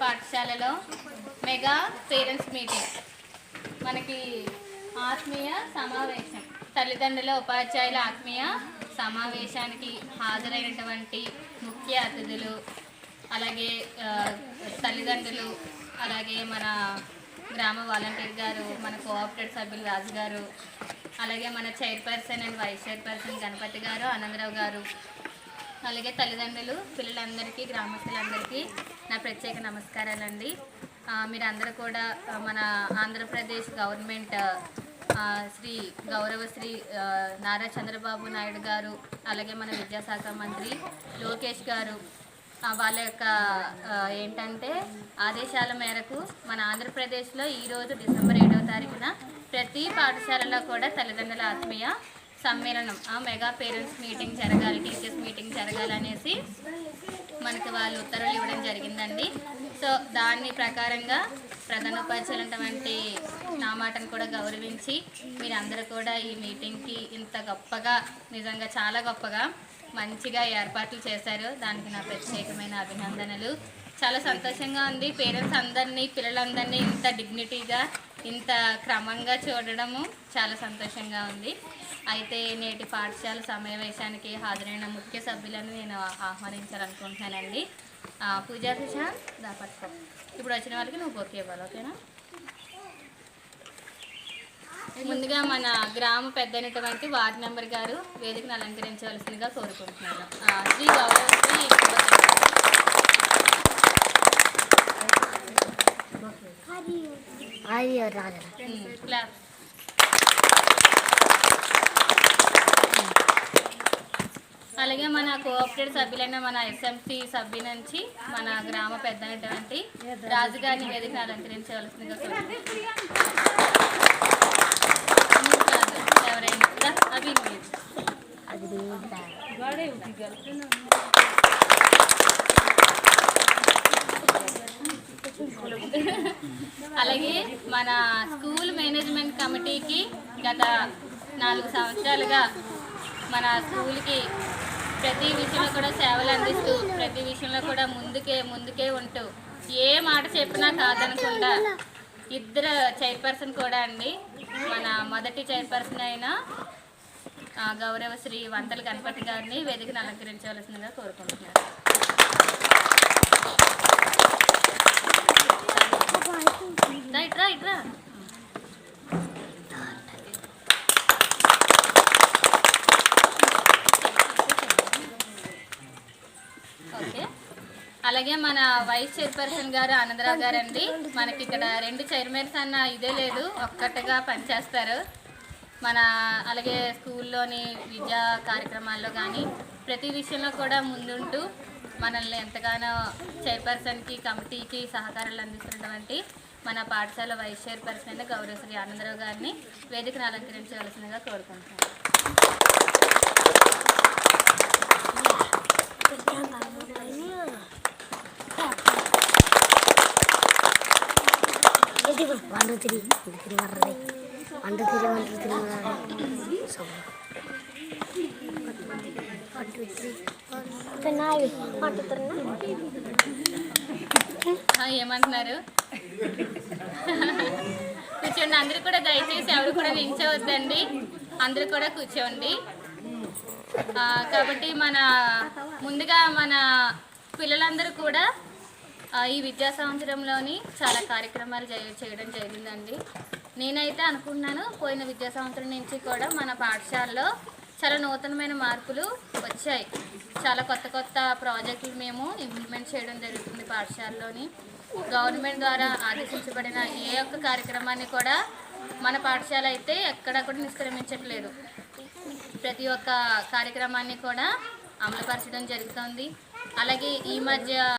పాఠశాలలో mega parents meeting. మనకి ఆత్మీయ సమావేశం. తల్లిదండ్రుల ఉపాధ్యాయుల ఆత్మీయ సమావేశానికి హాజరైనటువంటి ముఖ్య అతిథులు అలాగే తల్లిదండ్రులు అలాగే మన గ్రామ వాలంటీర్ గారు మన కోఆపరేటివ్ సభ్యులు రాజు గారు అలాగే మన chairperson and vice chairperson Ganapathi గారు ఆనందరావు గారు అలాగే తల్లిదండ్రులు పిల్లలందరికీ గ్రామస్తులందరికీ నా ప్రత్యేక నమస్కారాలండి. మీరందరూ కూడా మన ఆంధ్రప్రదేశ్ గవర్నమెంట్ శ్రీ గౌరవ శ్రీ నారా చంద్రబాబు నాయుడు గారు అలాగే మన విద్యాశాఖ మంత్రి లోకేష్ గారు వాళ్ళ యొక్క ఏంటంటే ఆదేశాల మేరకు మన ఆంధ్రప్రదేశ్లో ఈరోజు డిసెంబర్ ఏడవ తారీఖున ప్రతి పాఠశాలలో కూడా తల్లిదండ్రుల ఆత్మీయ సమ్మేళనం ఆ మెగా పేరెంట్స్ మీటింగ్ జరగాలి టీచర్స్ మీటింగ్ జరగాలి అనేసి మనకి వాళ్ళు ఉత్తర్వులు ఇవ్వడం జరిగిందండి. సో దాని ప్రకారంగా ప్రధాన ఉపాధ్యాయులటువంటి నా మాటను కూడా గౌరవించి మీరందరూ కూడా ఈ మీటింగ్కి ఇంత గొప్పగా నిజంగా చాలా గొప్పగా మంచిగా ఏర్పాట్లు చేశారు. దానికి నా ప్రత్యేకమైన అభినందనలు. చాలా సంతోషంగా ఉంది. పేరెంట్స్ అందరినీ పిల్లలందరినీ ఇంత డిగ్నిటీగా ఇంత క్రమంగా చూడడము చాలా సంతోషంగా ఉంది. అయితే నేటి పాఠశాల సమావేశానికి హాజరైన ముఖ్య సభ్యులను నేను ఆహ్వానించాలనుకుంటున్నానండి. పూజా ప్రశాంత్ దా ఇప్పుడు వచ్చిన వాళ్ళకి నువ్వు బొకే ఇవ్వాలి ఓకేనా? ముందుగా మన గ్రామ పెద్దైనటువంటి వార్డు మెంబర్ గారు వేదికను అలంకరించవలసిందిగా కోరుకుంటున్నాను. శ్రీ గౌరవ అది రాదు క్లాప్ అలాగే మన కోఆపరేటివ్ సభ్యులైన మన ఎస్ఎంసి సభ్యు నుంచి మన గ్రామ పెద్ద అయినటువంటి రాజుగారిని వేదికను అలంకరించవలసిందిగా ఎవరైనా. అది అలాగే మన స్కూల్ మేనేజ్మెంట్ కమిటీకి గత నాలుగు సంవత్సరాలుగా మన స్కూల్కి ప్రతి విషయంలో కూడా సేవలు అందిస్తూ ప్రతి విషయంలో కూడా ముందుకే ముందుకే ఉంటూ ఏ మాట చెప్పినా కాదనకుండా ఇద్దరు చైర్పర్సన్ కూడా అండి. మన మొదటి చైర్పర్సన్ అయిన గౌరవ శ్రీ వంతల గణపతి గారిని వేదికను అలంకరించవలసిందిగా కోరుకుంటున్నాను. అలాగే మన వైస్ చైర్పర్సన్ గారు ఆనందరావు గారు అండి మనకి ఇక్కడ రెండు చైర్మన్స్ అన్న ఇదే లేదు ఒక్కటిగా పనిచేస్తారు. మన అలాగే స్కూల్లోని విద్యా కార్యక్రమాల్లో కానీ ప్రతి విషయంలో కూడా ముందుంటూ మనల్ని ఎంతగానో చైర్పర్సన్కి కమిటీకి సహకారాలు అందిస్తున్నటువంటి మన పాఠశాల వైస్ చైర్పర్సన్ అయిన గౌరవ శ్రీ ఆనందరావు గారిని వేదికను అలంకరించవలసిందిగా కోరుకుంటున్నాను. ఇది one two three one three వర్రది one two three one two three one two ఏమంటున్నారు కూర్చోండి అందరూ కూడా దయచేసి ఎవరు కూడా నించవద్దండి అందరూ కూడా కూర్చోండి కాబట్టి మన ముందుగా మన పిల్లలందరూ కూడా ఈ విద్యా సంవత్సరంలోని చాలా కార్యక్రమాలు చేయ చేయడం జరిగిందండి. నేనైతే అనుకుంటున్నాను పోయిన విద్యా సంవత్సరం నుంచి కూడా మన పాఠశాలలో చాలా నూతనమైన మార్పులు వచ్చాయి. చాలా కొత్త కొత్త ప్రాజెక్టులు మేము ఇంప్లిమెంట్ చేయడం జరుగుతుంది పాఠశాలలోని. గవర్నమెంట్ ద్వారా ఆదేశించబడిన ఏ ఒక్క కార్యక్రమాన్ని కూడా మన పాఠశాల అయితే ఎక్కడా కూడా నిష్క్రమించట్లేదు. ప్రతి ఒక్క కార్యక్రమాన్ని కూడా అమలుపరచడం జరుగుతుంది. అలాగే ఈ మధ్య